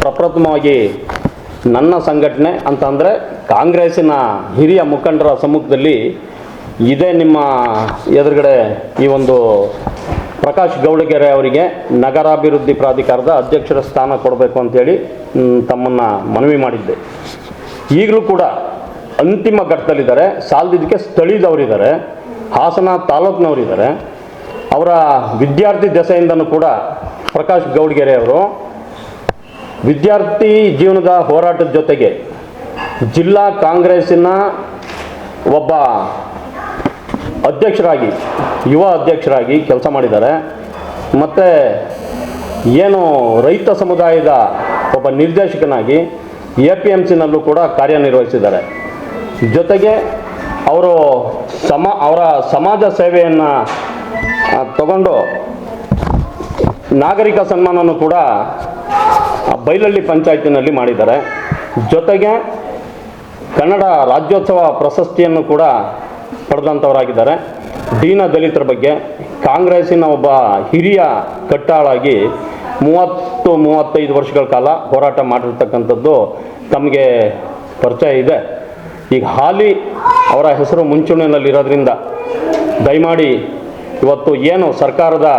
ಪ್ರಪ್ರಥಮವಾಗಿ ನನ್ನ ಸಂಘಟನೆ ಅಂತ ಅಂದರೆ ಕಾಂಗ್ರೆಸ್ಸಿನ ಹಿರಿಯ ಮುಖಂಡರ ಸಮ್ಮುಖದಲ್ಲಿ ಇದೇ ನಿಮ್ಮ ಎದುರುಗಡೆ ಈ ಒಂದು ಪ್ರಕಾಶ್ ಗೌಡಗೆರೆ ಅವರಿಗೆ ನಗರಾಭಿವೃದ್ಧಿ ಪ್ರಾಧಿಕಾರದ ಅಧ್ಯಕ್ಷರ ಸ್ಥಾನ ಕೊಡಬೇಕು ಅಂತೇಳಿ ತಮ್ಮನ್ನು ಮನವಿ ಮಾಡಿದ್ದೆ. ಈಗಲೂ ಕೂಡ ಅಂತಿಮ ಘಟ್ಟದಲ್ಲಿದ್ದಾರೆ. ಸಾಲದಿದ್ದಕ್ಕೆ ಸ್ಥಳೀಯದವರಿದ್ದಾರೆ. ಹಾಸನ ತಾಲೂಕಿನವರಿದ್ದಾರೆ. ಅವರ ವಿದ್ಯಾರ್ಥಿ ದೆಸೆಯಿಂದನೂ ಕೂಡ ಪ್ರಕಾಶ್ ಗೌಡ್ಗೆರೆ ಅವರು ವಿದ್ಯಾರ್ಥಿ ಜೀವನದ ಹೋರಾಟದ ಜೊತೆಗೆ ಜಿಲ್ಲಾ ಕಾಂಗ್ರೆಸ್ಸಿನ ಒಬ್ಬ ಅಧ್ಯಕ್ಷರಾಗಿ, ಯುವ ಅಧ್ಯಕ್ಷರಾಗಿ ಕೆಲಸ ಮಾಡಿದ್ದಾರೆ. ಮತ್ತು ಏನು ರೈತ ಸಮುದಾಯದ ಒಬ್ಬ ನಿರ್ದೇಶಕನಾಗಿ ಎ ಪಿ ಎಂ ಸಿನಲ್ಲೂ ಕೂಡ ಕಾರ್ಯನಿರ್ವಹಿಸಿದ್ದಾರೆ. ಜೊತೆಗೆ ಅವರು ಸಮ, ಅವರ ಸಮಾಜ ಸೇವೆಯನ್ನು ತಗೊಂಡು ನಾಗರಿಕ ಸನ್ಮಾನನೂ ಕೂಡ ಬೈಲಹಳ್ಳಿ ಪಂಚಾಯತಿನಲ್ಲಿ ಮಾಡಿದ್ದಾರೆ. ಜೊತೆಗೆ ಕನ್ನಡ ರಾಜ್ಯೋತ್ಸವ ಪ್ರಶಸ್ತಿಯನ್ನು ಕೂಡ ಪಡೆದಂಥವರಾಗಿದ್ದಾರೆ. ದೀನ ದಲಿತರ ಬಗ್ಗೆ ಕಾಂಗ್ರೆಸ್ಸಿನ ಒಬ್ಬ ಹಿರಿಯ ಕಟ್ಟಾಳಾಗಿ ಮೂವತ್ತು, ಮೂವತ್ತೈದು ವರ್ಷಗಳ ಕಾಲ ಹೋರಾಟ ಮಾಡಿರ್ತಕ್ಕಂಥದ್ದು ತಮಗೆ ಪರಿಚಯ ಇದೆ. ಈಗ ಹಾಲಿ ಅವರ ಹೆಸರು ಮುಂಚೂಣಿಯಲ್ಲಿರೋದ್ರಿಂದ ದಯಮಾಡಿ ಇವತ್ತು ಏನು ಸರ್ಕಾರದ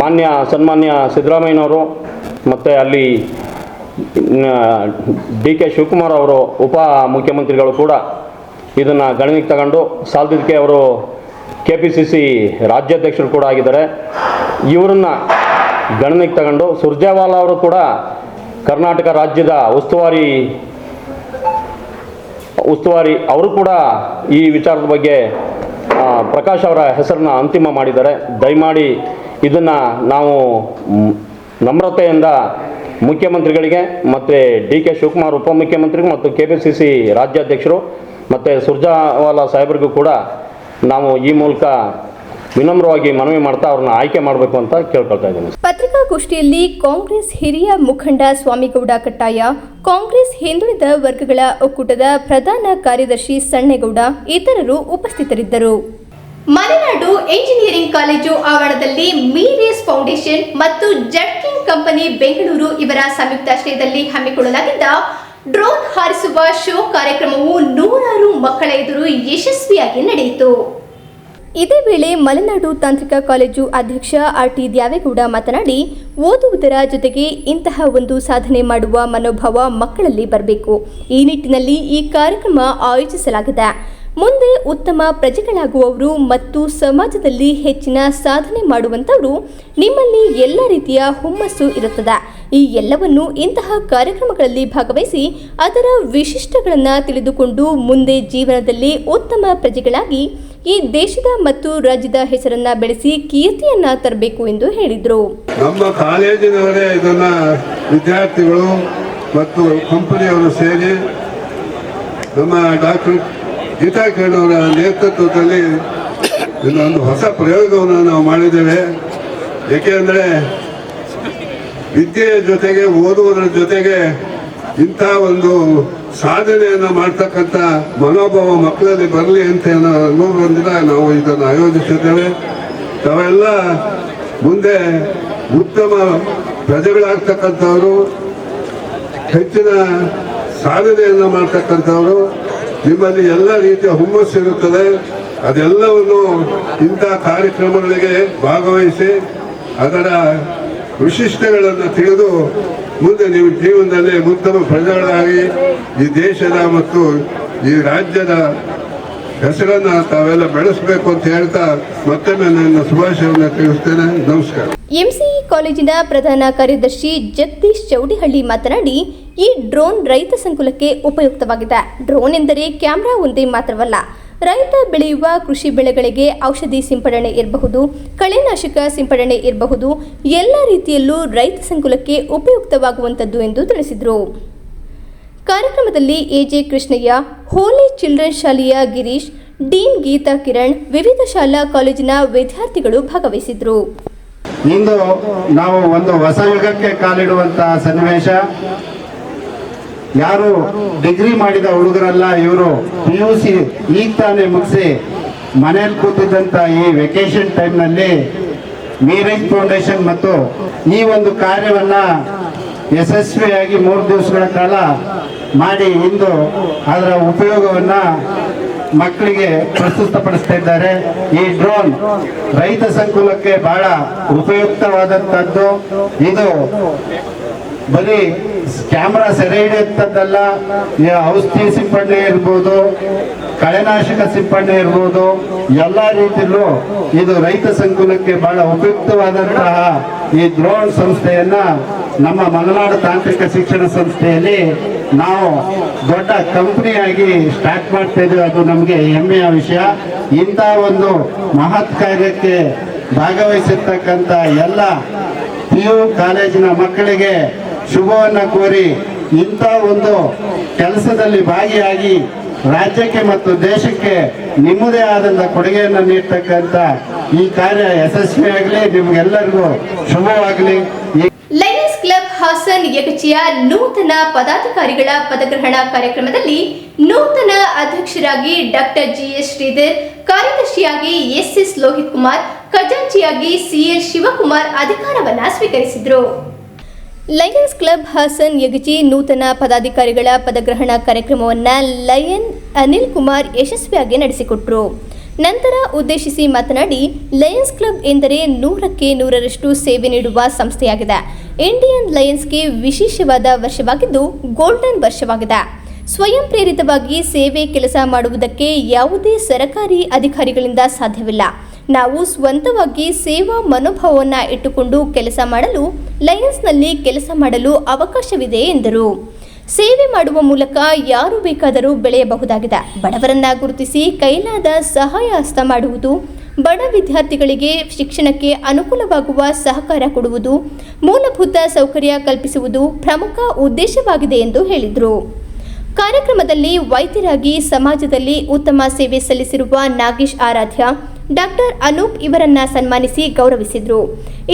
ಮಾನ್ಯ ಸನ್ಮಾನ್ಯ ಸಿದ್ದರಾಮಯ್ಯನವರು ಮತ್ತು ಅಲ್ಲಿ ಡಿ ಕೆ ಶಿವಕುಮಾರ್ ಅವರು ಉಪ ಮುಖ್ಯಮಂತ್ರಿಗಳು ಕೂಡ ಇದನ್ನು ಗಣನೆಗೆ ತಗೊಂಡು ಸಾಲದಕ್ಕೆ ಅವರು ಕೆ ಪಿ ಸಿ ಸಿ ರಾಜ್ಯಾಧ್ಯಕ್ಷರು ಕೂಡ ಆಗಿದ್ದಾರೆ. ಇವರನ್ನು ಗಣನೆಗೆ ತಗೊಂಡು ಸುರ್ಜೇವಾಲಾ ಅವರು ಕೂಡ ಕರ್ನಾಟಕ ರಾಜ್ಯದ ಉಸ್ತುವಾರಿ ಉಸ್ತುವಾರಿ ಅವರು ಕೂಡ ಈ ವಿಚಾರದ ಬಗ್ಗೆ ಪ್ರಕಾಶ್ ಅವರ ಹೆಸರನ್ನ ಅಂತಿಮ ಮಾಡಿದ್ದಾರೆ. ದಯಮಾಡಿ ಇದನ್ನು ನಾವು ನಮ್ರತೆಯಿಂದ ಮುಖ್ಯಮಂತ್ರಿಗಳಿಗೆ ಮತ್ತು ಡಿ ಕೆ ಶಿವಕುಮಾರ್ ಉಪಮುಖ್ಯಮಂತ್ರಿಗೂ ಮತ್ತು ಕೆ ಪಿ ಸಿ ಸಿ ರಾಜ್ಯಾಧ್ಯಕ್ಷರು ಮತ್ತು ಸುರ್ಜಾವಾಲಾ ಸಾಹೇಬ್ರಿಗೂ ಕೂಡ ನಾವು ಈ ಮೂಲಕ ವಿನಮ್ರವಾಗಿ ಮನವಿ ಮಾಡ್ತಾ ಅವ್ರನ್ನ ಆಯ್ಕೆ ಮಾಡಬೇಕು ಅಂತ ಕೇಳ್ಕೊಳ್ತಾ ಇದ್ದೀನಿ. ಪತ್ರಿಕಾಗೋಷ್ಠಿಯಲ್ಲಿ ಕಾಂಗ್ರೆಸ್ ಹಿರಿಯ ಮುಖಂಡ ಸ್ವಾಮಿಗೌಡ ಕಟ್ಟಾಯ, ಕಾಂಗ್ರೆಸ್ ಹಿಂದುಳಿದ ವರ್ಗಗಳ ಒಕ್ಕೂಟದ ಪ್ರಧಾನ ಕಾರ್ಯದರ್ಶಿ ಸಣ್ಣೇಗೌಡ ಇತರರು ಉಪಸ್ಥಿತರಿದ್ದರು. ಮಲೆನಾಡು ಎಂಜಿನಿಯರಿಂಗ್ ಕಾಲೇಜು ಆವರಣದಲ್ಲಿ ಮೀರಿಯಸ್ ಫೌಂಡೇಶನ್ ಮತ್ತು ಜಡ್ಕಿಂಗ್ ಕಂಪನಿ ಬೆಂಗಳೂರು ಇವರ ಸಂಯುಕ್ತಾಶ್ರಯದಲ್ಲಿ ಹಮ್ಮಿಕೊಳ್ಳಲಾಗಿದ್ದ ಡ್ರೋನ್ ಹಾರಿಸುವ ಶೋ ಕಾರ್ಯಕ್ರಮವು ನೂರಾರು ಮಕ್ಕಳ ಎದುರು ಯಶಸ್ವಿಯಾಗಿ ನಡೆಯಿತು. ಇದೇ ವೇಳೆ ಮಲೆನಾಡು ತಾಂತ್ರಿಕ ಕಾಲೇಜು ಅಧ್ಯಕ್ಷ ಆರ್ ಟಿ ದ್ಯಾವೇಗೌಡ ಮಾತನಾಡಿ, ಓದುವುದರ ಜೊತೆಗೆ ಇಂತಹ ಒಂದು ಸಾಧನೆ ಮಾಡುವ ಮನೋಭಾವ ಮಕ್ಕಳಲ್ಲಿ ಬರಬೇಕು. ಈ ನಿಟ್ಟಿನಲ್ಲಿ ಈ ಕಾರ್ಯಕ್ರಮ ಆಯೋಜಿಸಲಾಗಿದೆ. ಮುಂದೆ ಉತ್ತಮ ಪ್ರಜೆಗಳಾಗುವವರು ಮತ್ತು ಸಮಾಜದಲ್ಲಿ ಹೆಚ್ಚಿನ ಸಾಧನೆ ಮಾಡುವಂಥವರು ನಿಮ್ಮಲ್ಲಿ ಎಲ್ಲ ರೀತಿಯ ಹುಮ್ಮಸ್ಸು ಇರುತ್ತದೆ. ಈ ಎಲ್ಲವನ್ನು ಇಂತಹ ಕಾರ್ಯಕ್ರಮಗಳಲ್ಲಿ ಭಾಗವಹಿಸಿ ಅದರ ವಿಶಿಷ್ಟಗಳನ್ನು ತಿಳಿದುಕೊಂಡು ಮುಂದೆ ಜೀವನದಲ್ಲಿ ಉತ್ತಮ ಪ್ರಜೆಗಳಾಗಿ ಈ ದೇಶದ ಮತ್ತು ರಾಜ್ಯದ ಹೆಸರನ್ನ ಬೆಳೆಸಿ ಕೀರ್ತಿಯನ್ನ ತರಬೇಕು ಎಂದು ಹೇಳಿದರು. ನಮ್ಮ ಕಾಲೇಜಿನವರೇ ಇದನ್ನ ವಿದ್ಯಾರ್ಥಿಗಳು ಮತ್ತು ಕಂಪನಿಯವರು ಸೇರಿ ನಮ್ಮ ಡಾಕ್ಟರ್ ಗೀತಾ ಕಿರಣ್ ಅವರ ನೇತೃತ್ವದಲ್ಲಿ ಇನ್ನೊಂದು ಹೊಸ ಪ್ರಯೋಗವನ್ನು ನಾವು ಮಾಡಿದ್ದೇವೆ. ಏಕೆಂದರೆ ವಿದ್ಯೆಯ ಜೊತೆಗೆ, ಓದುವುದರ ಜೊತೆಗೆ ಇಂಥ ಒಂದು ಸಾಧನೆಯನ್ನು ಮಾಡ್ತಕ್ಕಂಥ ಮನೋಭಾವ ಮಕ್ಕಳಲ್ಲಿ ಬರಲಿ ಅಂತ ಅನ್ನೋದ್ರಿಂದ ನಾವು ಇದನ್ನು ಆಯೋಜಿಸಿದ್ದೇವೆ. ತಾವೆಲ್ಲ ಮುಂದೆ ಉತ್ತಮ ಪ್ರಜೆಗಳಾಗ್ತಕ್ಕಂಥವರು, ಹೆಚ್ಚಿನ ಸಾಧನೆಯನ್ನು ಮಾಡ್ತಕ್ಕಂಥವರು ನಿಮ್ಮಲ್ಲಿ ಎಲ್ಲ ರೀತಿಯ ಹುಮ್ಮಸ್ಸು ಇರುತ್ತದೆ. ಅದೆಲ್ಲವನ್ನು ಇಂಥ ಕಾರ್ಯಕ್ರಮಗಳಿಗೆ ಭಾಗವಹಿಸಿ ಅದರ ವಿಶಿಷ್ಟಗಳನ್ನು ತಿಳಿದು ಮುಂದೆ ನೀವು ಜೀವನದಲ್ಲಿ ಉತ್ತಮ ಪ್ರಜೆಗಳಾಗಿ ಈ ದೇಶದ ಮತ್ತು ಈ ರಾಜ್ಯದ ಹೆಸರನ್ನ ತಾವೆಲ್ಲ ಬೆಳೆಸಬೇಕು ಅಂತ ಹೇಳ್ತಾ ಮತ್ತೊಮ್ಮೆ ನನ್ನ ಶುಭಾಶಯವನ್ನು ತಿಳಿಸ್ತೇನೆ. ನಮಸ್ಕಾರ. ಎಂಸಿಇ ಕಾಲೇಜಿನ ಪ್ರಧಾನ ಕಾರ್ಯದರ್ಶಿ ಜಗದೀಶ್ ಚೌಡಿಹಳ್ಳಿ ಮಾತನಾಡಿ ಈ ಡ್ರೋನ್ ರೈತ ಸಂಕುಲಕ್ಕೆ ಉಪಯುಕ್ತವಾಗಿದೆ. ಡ್ರೋನ್ ಎಂದರೆ ಕ್ಯಾಮೆರಾ ಒಂದೇ ಮಾತ್ರವಲ್ಲ, ರೈತ ಬೆಳೆಯುವ ಕೃಷಿ ಬೆಳೆಗಳಿಗೆ ಔಷಧಿ ಸಿಂಪಡಣೆ ಇರಬಹುದು ಕಳೆನಾಶಕ ಸಿಂಪಡಣೆ ಇರಬಹುದು, ಎಲ್ಲ ರೀತಿಯಲ್ಲೂ ರೈತ ಸಂಕುಲಕ್ಕೆ ಉಪಯುಕ್ತವಾಗುವಂಥದ್ದು ಎಂದು ತಿಳಿಸಿದರು. ಕಾರ್ಯಕ್ರಮದಲ್ಲಿ ಎಜೆ ಕೃಷ್ಣಯ್ಯ, ಹೋಲಿ ಚಿಲ್ಡ್ರನ್ ಶಾಲೆಯ ಗಿರೀಶ್, ಡೀನ್ ಗೀತಾ ಕಿರಣ್, ವಿವಿಧ ಶಾಲಾ ಕಾಲೇಜಿನ ವಿದ್ಯಾರ್ಥಿಗಳು ಭಾಗವಹಿಸಿದ್ರು. ಇಂದು ನಾವು ಒಂದು ಹೊಸ ಯುಗಕ್ಕೆ ಕಾಲಿಡುವಂತಹ ಸನ್ನಿವೇಶ. ಯಾರು ಡಿಗ್ರಿ ಮಾಡಿದ ಹುಡುಗರಲ್ಲ ಇವರು? ಪಿ ಯು ಸಿ ಈಗ ತಾನೇ ಮುಗಿಸಿ ಮನೇಲಿ ಕೂತಿದ್ದಂಥ ಈ ವೆಕೇಶನ್ ಟೈಮ್ನಲ್ಲಿ ಮೀರೇಜ್ ಫೌಂಡೇಶನ್ ಮತ್ತು ಈ ಒಂದು ಕಾರ್ಯವನ್ನ ಯಶಸ್ವಿಯಾಗಿ ಮೂರು ದಿವಸಗಳ ಕಾಲ ಮಾಡಿ ಇಂದು ಅದರ ಉಪಯೋಗವನ್ನ ಮಕ್ಕಳಿಗೆ ಪ್ರಸ್ತುತಪಡಿಸ್ತಾ ಇದ್ದಾರೆ ಈ ಡ್ರೋನ್ ರೈತ ಸಂಕುಲಕ್ಕೆ ಬಹಳ ಉಪಯುಕ್ತವಾದಂತದ್ದು. ಇದು ಬರೀ ಕ್ಯಾಮ್ರಾ ಸೆರೆ ಹಿಡಿಯುತ್ತದ್ದಲ್ಲ ಔಷಧಿ ಸಿಂಪಡಣೆ ಇರ್ಬೋದು, ಕಳೆನಾಶಕ ಸಿಂಪಡಣೆ ಇರ್ಬೋದು, ಎಲ್ಲ ರೀತಿಯಲ್ಲೂ ಇದು ರೈತ ಸಂಕುಲಕ್ಕೆ ಬಹಳ ಉಪಯುಕ್ತವಾದಂತಹ ಈ ಡ್ರೋನ್ ಸಂಸ್ಥೆಯನ್ನ ನಮ್ಮ ಮಲೆನಾಡು ತಾಂತ್ರಿಕ ಶಿಕ್ಷಣ ಸಂಸ್ಥೆಯಲ್ಲಿ ನಾವು ದೊಡ್ಡ ಕಂಪನಿಯಾಗಿ ಸ್ಟಾರ್ಟ್ ಮಾಡ್ತಾ ಅದು ನಮಗೆ ಹೆಮ್ಮೆಯ ವಿಷಯ. ಇಂಥ ಒಂದು ಮಹತ್ ಕಾರ್ಯಕ್ಕೆ ಭಾಗವಹಿಸಿರ್ತಕ್ಕಂಥ ಎಲ್ಲ ಪಿ ಯು ಕಾಲೇಜಿನ ಮಕ್ಕಳಿಗೆ ಶುಭವನ್ನ ಕೋರಿ ಇಂಥ ಒಂದು ಕೆಲಸದಲ್ಲಿ ಭಾಗಿಯಾಗಿ ರಾಜ್ಯಕ್ಕೆ ಮತ್ತು ದೇಶಕ್ಕೆ ನಿಮ್ಮದೇ ಆದಂಥ ಕೊಡುಗೆಯನ್ನು ನೀಡ್ತಕ್ಕಂಥ ಈ ಕಾರ್ಯ ಯಶಸ್ವಿಯಾಗಲಿ ನಿಮ್ಗೆಲ್ಲರಿಗೂ ಶುಭವಾಗಲಿ. ಲಯನ್ಸ್ ಕ್ಲಬ್ ಹಾಸನ್ ಯಗಚಿಯ ನೂತನ ಪದಾಧಿಕಾರಿಗಳ ಪದಗ್ರಹಣ ಕಾರ್ಯಕ್ರಮದಲ್ಲಿ ನೂತನ ಅಧ್ಯಕ್ಷರಾಗಿ ಡಾಕ್ಟರ್ ಜಿಎಸ್ ಶ್ರೀಧರ್, ಕಾರ್ಯದರ್ಶಿಯಾಗಿ ಎಸ್ ಎಸ್ ಲೋಹಿತ್ ಕುಮಾರ್, ಖಜಾಂಚಿಯಾಗಿ ಸಿಎಲ್ ಶಿವಕುಮಾರ್ ಅಧಿಕಾರವನ್ನ ಸ್ವೀಕರಿಸಿದರು. ಲಯನ್ಸ್ ಕ್ಲಬ್ ಹಾಸನ್ ಯಗಜಿ ನೂತನ ಪದಾಧಿಕಾರಿಗಳ ಪದಗ್ರಹಣ ಕಾರ್ಯಕ್ರಮವನ್ನು ಲಯನ್ ಅನಿಲ್ ಕುಮಾರ್ ಯಶಸ್ವಿಯಾಗಿ ನಡೆಸಿಕೊಟ್ರು. ನಂತರ ಉದ್ದೇಶಿಸಿ ಮಾತನಾಡಿ, ಲಯನ್ಸ್ ಕ್ಲಬ್ ಎಂದರೆ ನೂರಕ್ಕೆ ನೂರರಷ್ಟು ಸೇವೆ ನೀಡುವ ಸಂಸ್ಥೆಯಾಗಿದೆ. ಇಂಡಿಯನ್ ಲಯನ್ಸ್ಗೆ ವಿಶೇಷವಾದ ವರ್ಷವಾಗಿದ್ದು ಗೋಲ್ಡನ್ ವರ್ಷವಾಗಿದೆ. ಸ್ವಯಂ ಪ್ರೇರಿತವಾಗಿ ಸೇವೆ ಕೆಲಸ ಮಾಡುವುದಕ್ಕೆ ಯಾವುದೇ ಸರಕಾರಿ ಅಧಿಕಾರಿಗಳಿಂದ ಸಾಧ್ಯವಿಲ್ಲ. ನಾವು ಸ್ವಂತವಾಗಿ ಸೇವಾ ಮನೋಭಾವವನ್ನು ಇಟ್ಟುಕೊಂಡು ಕೆಲಸ ಮಾಡಲು ಲಯನ್ಸ್ನಲ್ಲಿ ಕೆಲಸ ಮಾಡಲು ಅವಕಾಶವಿದೆ ಎಂದರು. ಸೇವೆ ಮಾಡುವ ಮೂಲಕ ಯಾರು ಬೇಕಾದರೂ ಬೆಳೆಯಬಹುದಾಗಿದೆ. ಬಡವರನ್ನ ಗುರುತಿಸಿ ಕೈಲಾದ ಸಹಾಯ ಹಸ್ತ ಮಾಡುವುದು, ಬಡ ವಿದ್ಯಾರ್ಥಿಗಳಿಗೆ ಶಿಕ್ಷಣಕ್ಕೆ ಅನುಕೂಲವಾಗುವ ಸಹಕಾರ ಕೊಡುವುದು, ಮೂಲಭೂತ ಸೌಕರ್ಯ ಕಲ್ಪಿಸುವುದು ಪ್ರಮುಖ ಉದ್ದೇಶವಾಗಿದೆ ಎಂದು ಹೇಳಿದರು. ಕಾರ್ಯಕ್ರಮದಲ್ಲಿ ವೈದ್ಯರಾಗಿ ಸಮಾಜದಲ್ಲಿ ಉತ್ತಮ ಸೇವೆ ಸಲ್ಲಿಸಿರುವ ನಾಗೇಶ್ ಆರಾಧ್ಯ ಡಾಕ್ಟರ್ ಅನೂಪ್ ಇವರನ್ನ ಸನ್ಮಾನಿಸಿ ಗೌರವಿಸಿದರು.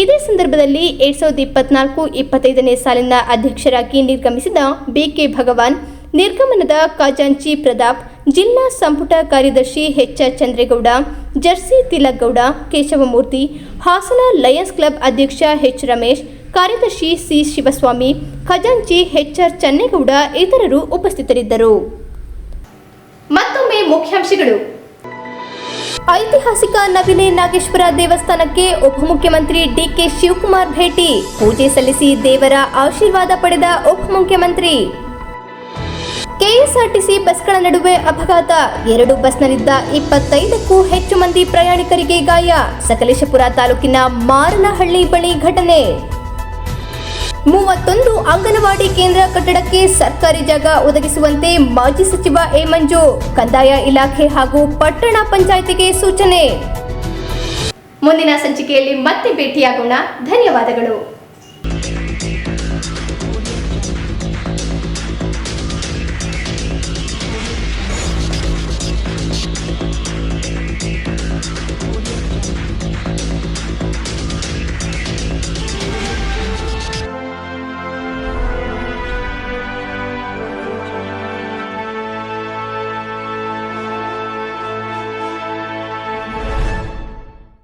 ಇದೇ ಸಂದರ್ಭದಲ್ಲಿ ಎರಡ್ ಸಾವಿರದ ಇಪ್ಪತ್ನಾಲ್ಕು ಇಪ್ಪತ್ತೈದನೇ ಸಾಲಿನ ಅಧ್ಯಕ್ಷರಾಗಿ ನಿರ್ಗಮಿಸಿದ ಬಿಕೆ ಭಗವಾನ್, ನಿರ್ಗಮನದ ಖಜಾಂಚಿ ಪ್ರತಾಪ್, ಜಿಲ್ಲಾ ಸಂಪುಟ ಕಾರ್ಯದರ್ಶಿ H Chandregowda, Jersey Tilakgowda, Keshavamurthy, Hassan lions club ಅಧ್ಯಕ್ಷ ಎಚ್ ರಮೇಶ್, ಕಾರ್ಯದರ್ಶಿ ಸಿ ಶಿವಸ್ವಾಮಿ, ಖಜಾಂಚಿ ಎಚ್ ಆರ್ ಚನ್ನೇಗೌಡ ಇತರರು ಉಪಸ್ಥಿತರಿದ್ದರು. ಮತ್ತೊಮ್ಮೆ ಮುಖ್ಯಾಂಶಗಳು. ಐತಿಹಾಸಿಕ ನವಿಲೆ ನಾಗೇಶ್ವರ ದೇವಸ್ಥಾನಕ್ಕೆ ಉಪಮುಖ್ಯಮಂತ್ರಿ ಡಿಕೆ ಶಿವಕುಮಾರ್ ಭೇಟಿ. ಪೂಜೆ ಸಲ್ಲಿಸಿ ದೇವರ ಆಶೀರ್ವಾದ ಪಡೆದ ಉಪಮುಖ್ಯಮಂತ್ರಿ. ಕೆಎಸ್ಆರ್ಟಿಸಿ ಬಸ್ಗಳ ನಡುವೆ ಅಪಘಾತ. ಎರಡು ಬಸ್ನಲ್ಲಿದ್ದ ಇಪ್ಪತ್ತೈದಕ್ಕೂ ಹೆಚ್ಚು ಮಂದಿ ಪ್ರಯಾಣಿಕರಿಗೆ ಗಾಯ. ಸಕಲೇಶಪುರ ತಾಲೂಕಿನ ಮಾರನಹಳ್ಳಿ ಬಳಿ ಘಟನೆ. ಮೂವತ್ತೊಂದು ಅಂಗನವಾಡಿ ಕೇಂದ್ರ ಕಟ್ಟಡಕ್ಕೆ ಸರ್ಕಾರಿ ಜಾಗ ಒದಗಿಸುವಂತೆ ಮಾಜಿ ಸಚಿವ ಎ ಮಂಜು, ಕಂದಾಯ ಇಲಾಖೆ ಹಾಗೂ ಪಟ್ಟಣ ಪಂಚಾಯಿತಿಗೆ ಸೂಚನೆ. ಮುಂದಿನ ಸಂಚಿಕೆಯಲ್ಲಿ ಮತ್ತೆ ಭೇಟಿಯಾಗೋಣ. ಧನ್ಯವಾದಗಳು.